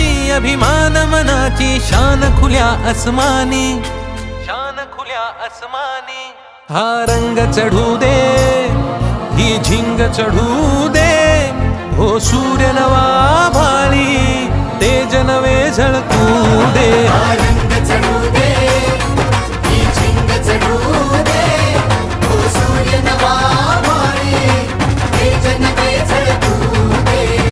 मानमनी अभिमान मनाची शान खुल्या अस्मानी शान खुल्या अस्मानी हा रंग चढू दे ही झिंग चढू दे. हो सूर्य नवा भाळी तेज नवे झळकू दे.